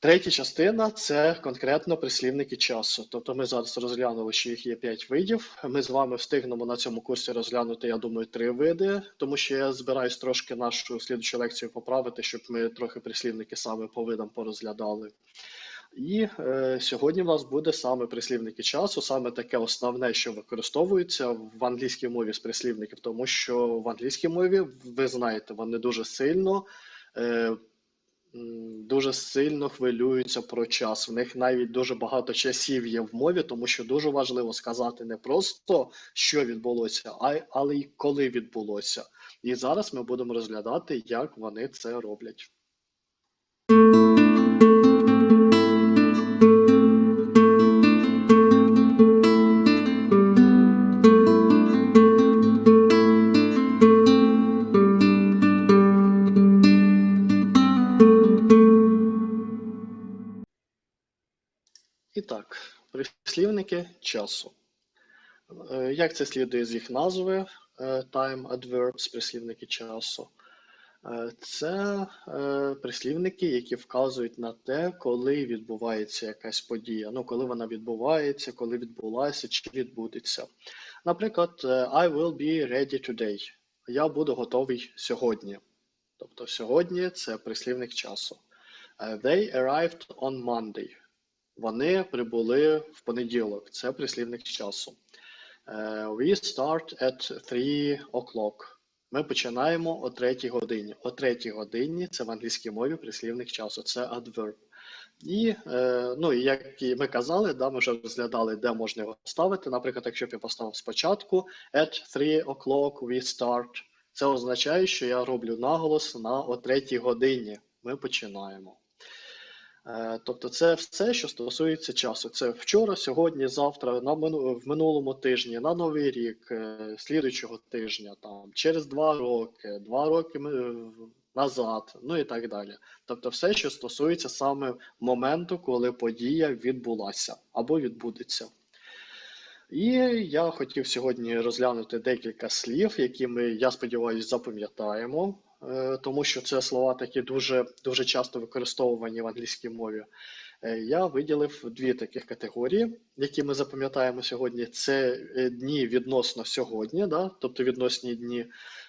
Третя частина це конкретно прислівники часу. Тобто ми зараз розглянули, що їх є 5 видів. Ми з вами встигнемо на цьому курсі розглянути, я думаю, три види, тому що я збираюсь трошки нашу слідчу лекцію поправити, щоб ми трохи прислівники саме по видам порозглядали. І е, сьогодні в нас буде саме прислівники часу, саме таке основне, що використовується в англійській мові з прислівників, тому що в англійській мові, ви знаєте, вони дуже сильно. Дуже сильно хвилюються про час. В них навіть дуже багато часів є в мові, тому що дуже важливо сказати не просто, що відбулося, а але й коли відбулося. І зараз ми будемо розглядати, як вони це роблять. Прислівники часу. Е, Як це слідує з їх назви е, time adverbs, прислівники часу? Е, Це прислівники, які вказують на те, коли відбувається якась подія. Ну, коли вона відбувається, коли відбулася чи відбудеться. Наприклад, I will be ready today. Я буду готовий сьогодні. Тобто сьогодні це прислівник часу. They arrived on Monday. Вони прибули в понеділок. Це прислівник часу. Е, We start at 3 o'clock. Ми починаємо о 3 годині. О 3 годині це в англійській мові прислівник часу, це adverb. І, е, ну, як і ми казали, да, ми вже розглядали, де можна його ставити. Наприклад, якщо б я поставив спочатку at 3 o'clock we start, це означає, що я роблю наголос на о 3 годині. Ми починаємо. Е, Тобто це все, що стосується часу. Це вчора, сьогодні, завтра, на в минулому тижні, на новий рік, е, слідуючого тижня, там через два роки, два роки назад, ну і так далі. Тобто, все, що стосується саме моменту, коли подія відбулася або відбудеться. І я хотів сьогодні розглянути декілька слів, які ми, я сподіваюся, запам'ятаємо, е, тому що це слова такі дуже, дуже часто використовувані в англійській мові. Е, Я виділив дві таких категорії, які ми запам'ятаємо сьогодні. Це е, дні відносно сьогодні, да? тобто відносні дні.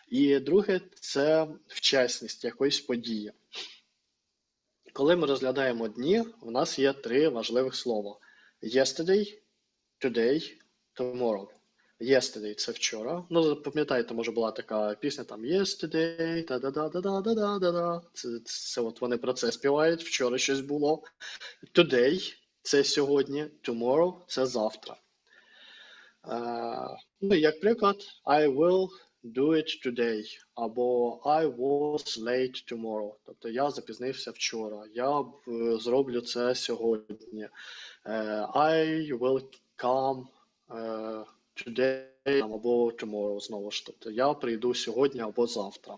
І друге це вчасність якоїсь події. Коли ми розглядаємо дні, у нас є три важливих слова: yesterday, today, tomorrow. Yesterday – це вчора. Ну, пам'ятаєте, може була така пісня там Yesterday, та да да да да да да да да Це, це от вони про це співають. Вчора щось було. Today – це сьогодні, tomorrow – це завтра. Е, ну, як приклад, I will do it today або I was late tomorrow. Тобто я запізнився вчора. Я е, зроблю це сьогодні. Е, I will come е, today або tomorrow знову ж. Тобто я прийду сьогодні або завтра.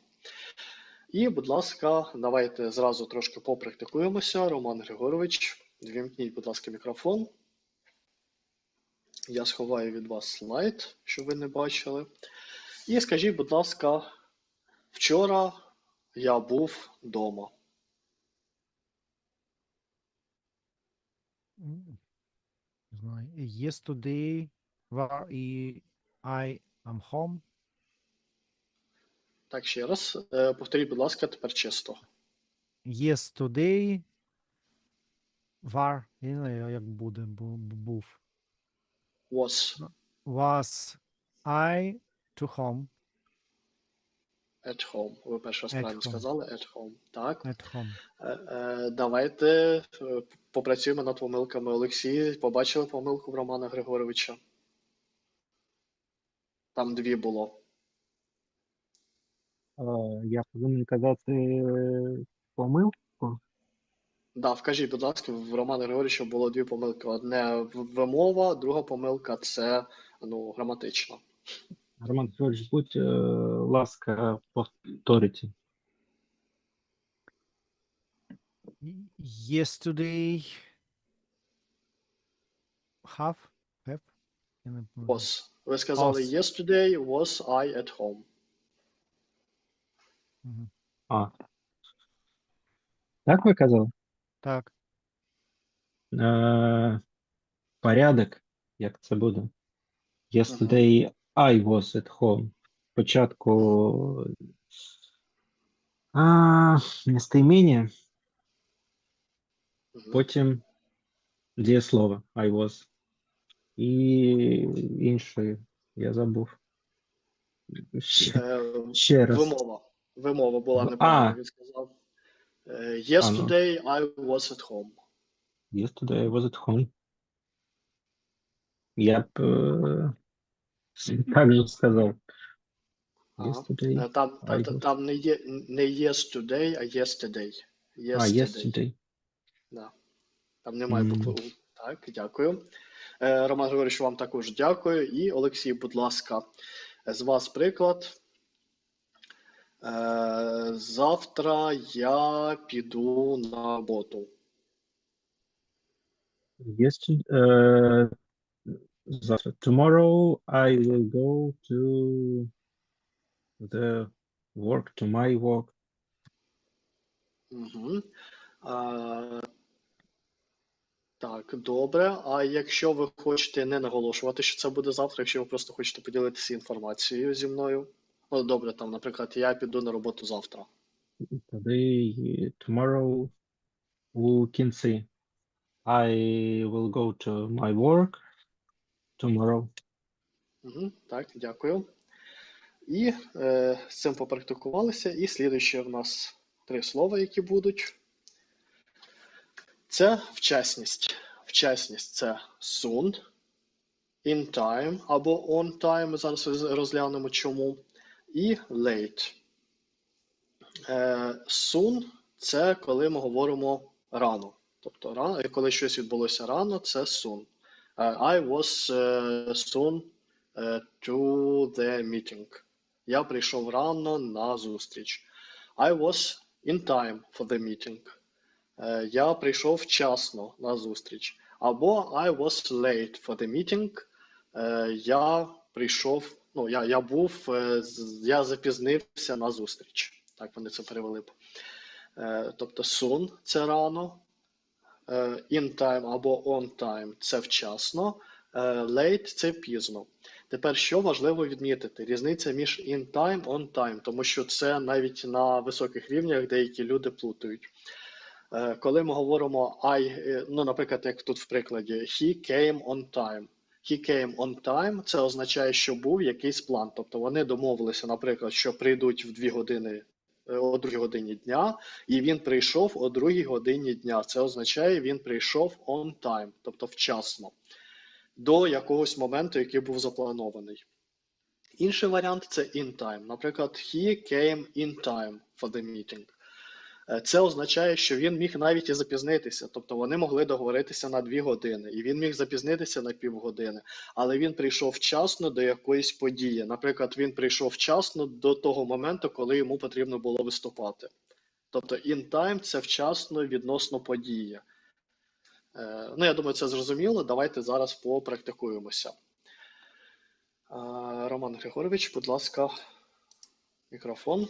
І, будь ласка, давайте зразу трошки попрактикуємося. Роман Григорович, вімкніть, будь ласка, мікрофон. Я сховаю від вас слайд, щоб ви не бачили. І скажіть, будь ласка, вчора я був вдома. Yesterday var i I am home. Так, ще раз. Е, Повторіть, будь ласка, тепер чисто. Yesterday var, я не знаю, як буде, бу- бу- був. Was Was I to home at home. Ви перший раз правильно сказали at home. Так. at home. Е, е, Давайте попрацюємо над помилками. Олексій, побачили помилку в Романа Григоровича? Там дві було. Е, Я повинен казати е, помилку. Да, вкажіть, будь ласка, в Романа Григоровича було дві помилки. Одне вимова, друга помилка це ну, граматична. Роман Григорович, будь е, ласка, повторюйте. Y- Yesterday have Was. Ви сказали Was. yesterday was I at home. Мгм. А. Так ви казали? Так. Е, порядок, як це буде? Yesterday I was at home. Спочатку а, местоімення, Мгм. потім дієслово I was. І інше я забув. Ще, ще раз. Вимова. Вимова була неправильна, він сказав. Е, Yesterday I was at home. Yesterday I was at home. Я б е, так же сказав. Yesterday. Е, Там, I та- та- was- там не, є, не yesterday, а yesterday. А, Yesterday. yesterday. Да. Там немає букви Так, дякую. Е, Роман Григорович, вам також дякую. І Олексій, будь ласка, з вас приклад. Е, Завтра я піду на роботу. Yesterday. Uh, завтра. Tomorrow I will go to the work, to my work. Угу. А, так, добре. А якщо ви хочете не наголошувати, що це буде завтра, якщо ви просто хочете поділитися інформацією зі мною. Ну, добре, там, наприклад, я піду на роботу завтра. Today, tomorrow, у кінці. I will go to my work tomorrow. Угу, так, дякую. І е, з цим попрактикувалися. І слідуюче в нас три слова, які будуть. Це вчасність. Вчасність це soon, in time або on time. Ми зараз розглянемо чому. І late. Е, soon це коли ми говоримо рано. Тобто, коли щось відбулося рано, це soon. Е, I was е, soon е, to the meeting. Я прийшов рано на зустріч. I was in time for the meeting. Е, Я прийшов вчасно на зустріч. Або I was late for the meeting. Е, Я прийшов, ну, я, я був, е, я запізнився на зустріч. Так вони це перевели б. Е, Тобто soon – це рано, in time або on time – це вчасно, late – це пізно. Тепер, що важливо відмітити? Різниця між in time, on time, тому що це навіть на високих рівнях деякі люди плутають. Е, Коли ми говоримо I, е, ну, наприклад, як тут в прикладі, he came on time. He came on time, це означає, що був якийсь план. Тобто вони домовилися, наприклад, що прийдуть в 2 години е, о 2 годині дня, і він прийшов о 2 годині дня. Це означає, він прийшов on time, тобто вчасно, до якогось моменту, який був запланований. Інший варіант це in time. Наприклад, he came in time for the meeting. Е, Це означає, що він міг навіть і запізнитися. Тобто вони могли договоритися на 2 години, і він міг запізнитися на півгодини, але він прийшов вчасно до якоїсь події. Наприклад, він прийшов вчасно до того моменту, коли йому потрібно було виступати. Тобто in time це вчасно відносно події. Е, Ну, я думаю, це зрозуміло. Давайте зараз попрактикуємося. Е, Роман Григорович, будь ласка, мікрофон.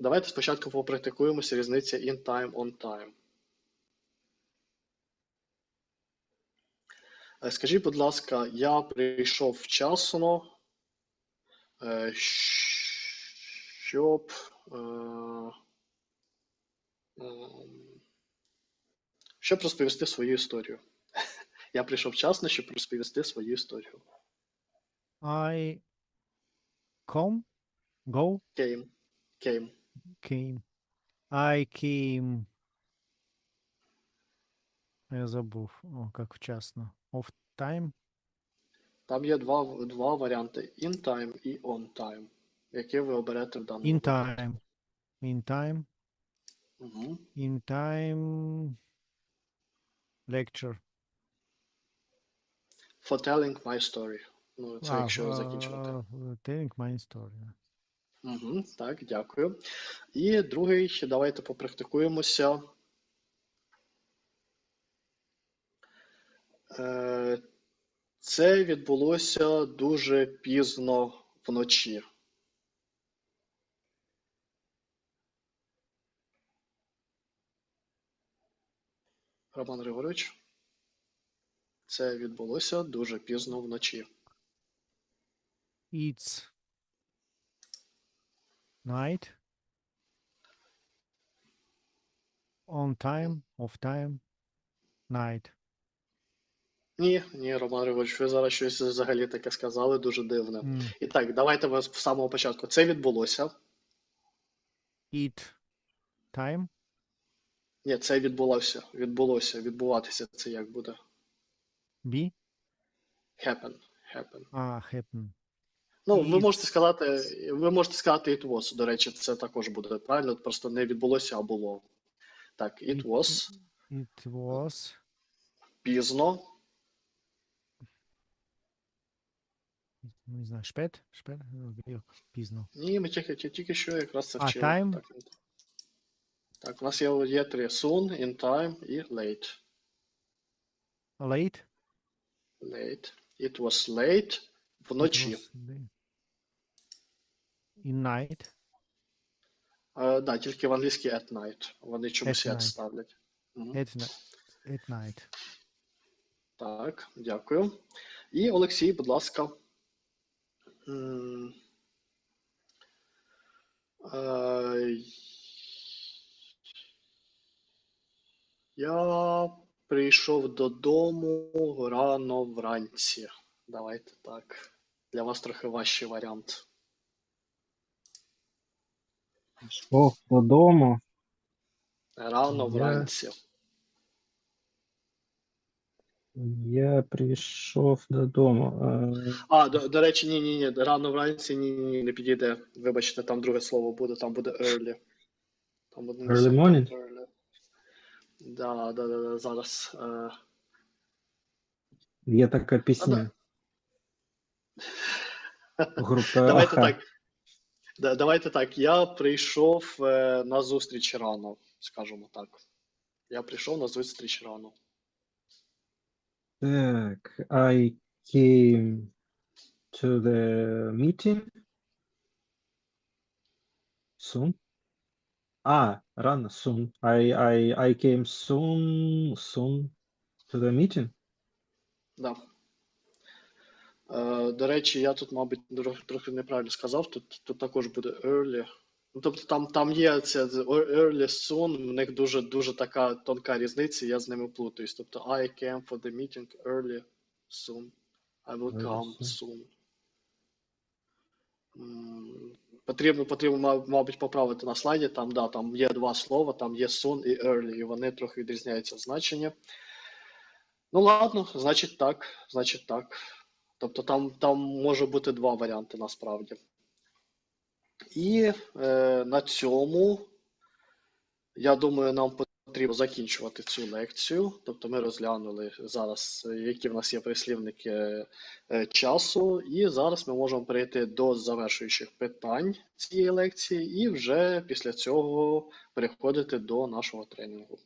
Давайте спочатку попрактикуємося різниця in time, on time. Е, Скажіть, будь ласка, я прийшов вчасно, е, щоб е, ем, щоб розповісти свою історію. Я прийшов вчасно, щоб розповісти свою історію. I come, go, Came. Came. Came. I came. Я забув. О, як вчасно. Off time. Там є два, два варіанти: in time і on time. Які ви оберете в даному In випадку? time. In time. Угу. In time. Lecture. For telling my story. Ну, це А, якщо а, закінчувати. Telling my story. Угу, так, дякую. І другий, ще давайте попрактикуємося. Е, Це відбулося дуже пізно вночі. Роман Григорович. Це відбулося дуже пізно вночі. It's night. On time, off time, night. Ні, ні, Роман Григорович, ви зараз щось взагалі таке сказали, дуже дивне. М, І так, давайте ви з самого початку. Це відбулося. It time. Ні, це відбулося. Відбулося. Відбуватися це як буде? Be. Happen. Happen. Ah, happen. Ну, ви можете сказати, ви можете сказати it was. До речі, це також буде правильно, просто не відбулося, а було. Так, it It- was It was пізно. ну, не знаю, шпет, шпет, ну, пізно. Ні, ми тільки, ті- тільки що якраз це А, вчили. time? Так, так, у нас є, є три soon, in time і late. Late. Late. It was late It вночі. was late. In night. Е, да, тільки в англійській at night. Вони чомусь At at ставлять. Мгм. At, ni- at night. Так, дякую. І Олексій, будь ласка. М, е, Я прийшов додому рано вранці. Давайте так. Для вас трохи важчий варіант. Пішов додому. Рано вранці. Я прийшов додому. Е, А, до, до речі, ні, ні, ні. Рано вранці ні, ні, ні, не підійде. Вибачте, там друге слово буде, там буде early. Там буде не Early morning? early. Да, да, да, да, зараз. Е, Є така пісня. Група давайте так. Да, давайте так. Я прийшов е, на зустріч рано, скажімо так. Я прийшов на зустріч рано. Так, I came to the meeting soon. А, рано, soon. I, I, I came soon, soon to the meeting. Да. Е, до речі, я тут, мабуть, трохи, неправильно сказав. Тут, тут також буде early. Ну, тобто там, там є це early soon, в них дуже, дуже така тонка різниця, я з ними плутаюсь. Тобто I came for the meeting early soon. I will come soon. soon. Потрібно, потрібно, мабуть, поправити на слайді. Там, да, там є два слова, там є soon і early, і вони трохи відрізняються в значенні. Ну ладно, значить так, значить так. Тобто там, там може бути два варіанти насправді. І е, на цьому, я думаю, нам потрібно закінчувати цю лекцію. Тобто ми розглянули зараз, які в нас є прислівники е, часу, і зараз ми можемо перейти до завершуючих питань цієї лекції, і вже після цього переходити до нашого тренінгу.